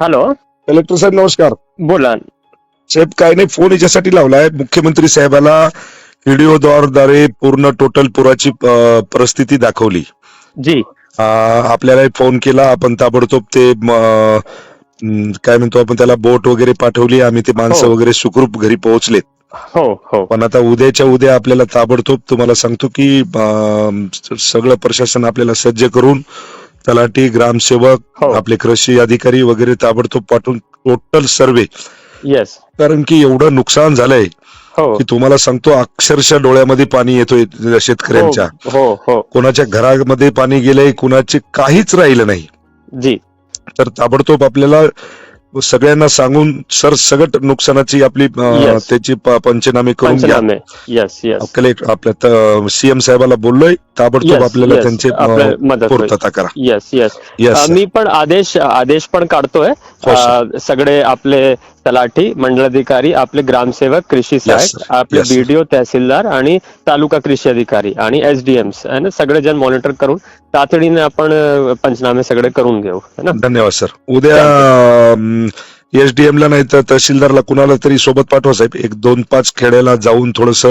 Hello. Collector साहेब नमस्कार. बोला. साहेब काय नाही फोन याच्यासाठी लावलाय. मुख्यमंत्री साहेबाला व्हिडिओ द्वारे पूर्ण टोटल पुराची परिस्थिती दाखवली. जी. आपल्याला फोन केला. आपण ताबडतोब ते काय म्हणतो आपण त्याला बोट वगैरे पाठवली. आम्ही ते माणसं हो. वगैरे सुखरूप घरी पोहोचलेत. हो हो. पण आता उद्याच्या उद्या आपल्याला ताबडतोब तुम्हाला सांगतो की सगळं प्रशासन आपल्याला सज्ज करून तलाठी ग्रामसेवक हो. आपले कृषी अधिकारी वगैरे ताबडतोब पाठवून टोटल सर्वे येस कारण की एवढं नुकसान झालंय हो. की तुम्हाला सांगतो अक्षरशः डोळ्यामध्ये पाणी येतोय शेतकऱ्यांच्या. हो हो. कोणाच्या घरामध्ये पाणी गेलंय कुणाचे काहीच राहिलं नाही. जी. तर ताबडतोब आपल्याला सगळ्यांना सांगून सर सगट नुकसानाची आपली. त्याची पंचनामे करून घ्या. येस येस आपल्या सीएम साहेबाला बोललोय. ताबडतोब आपल्याला. त्यांचे. पूर्तता करा. येस येस मी पण आदेश आदेश पण काढतोय. हो, सगळे आपले तलाठी मंडलाधिकारी आपले ग्रामसेवक कृषी Yes, सहायक. आपले. बीडीओ तहसीलदार आणि तालुका कृषी अधिकारी आणि ना सगळे जण मॉनिटर करून तातडीने आपण पंचनामे सगळे करून घेऊ है ना धन्यवाद सर उद्या एसडीएम ला नाही तर तहसीलदारला कुणाला तरी सोबत पाठवा साहेब. एक दोन पाच खेड्याला जाऊन थोडस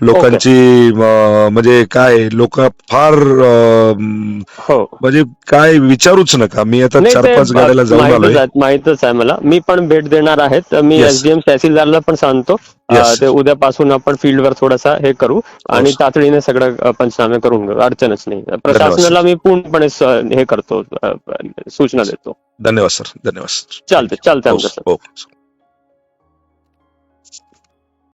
लोकांची अं, म्हणजे काय लोक फार अं, हो. म्हणजे काय विचारूच नका. मी आता नाही, चार ते पाच गाड्याला जाऊन माहीतच आलोय आहे माहीतच आहे मला. मी पण भेट देणार आहे. तर मी Yes. एसडीएम तहसीलदारला पण सांगतो. Yes. ते उद्यापासून आपण फील्डवर थोडासा हे करू आणि. तातडीने सगळं पंचनामे करून घेऊ. अडचणच नाही. प्रशासनाला मी पूर्णपणे स- हे करतो अ, सूचना देतो. धन्यवाद सर धन्यवाद सर चालते चालते आमचं सर हो, हो.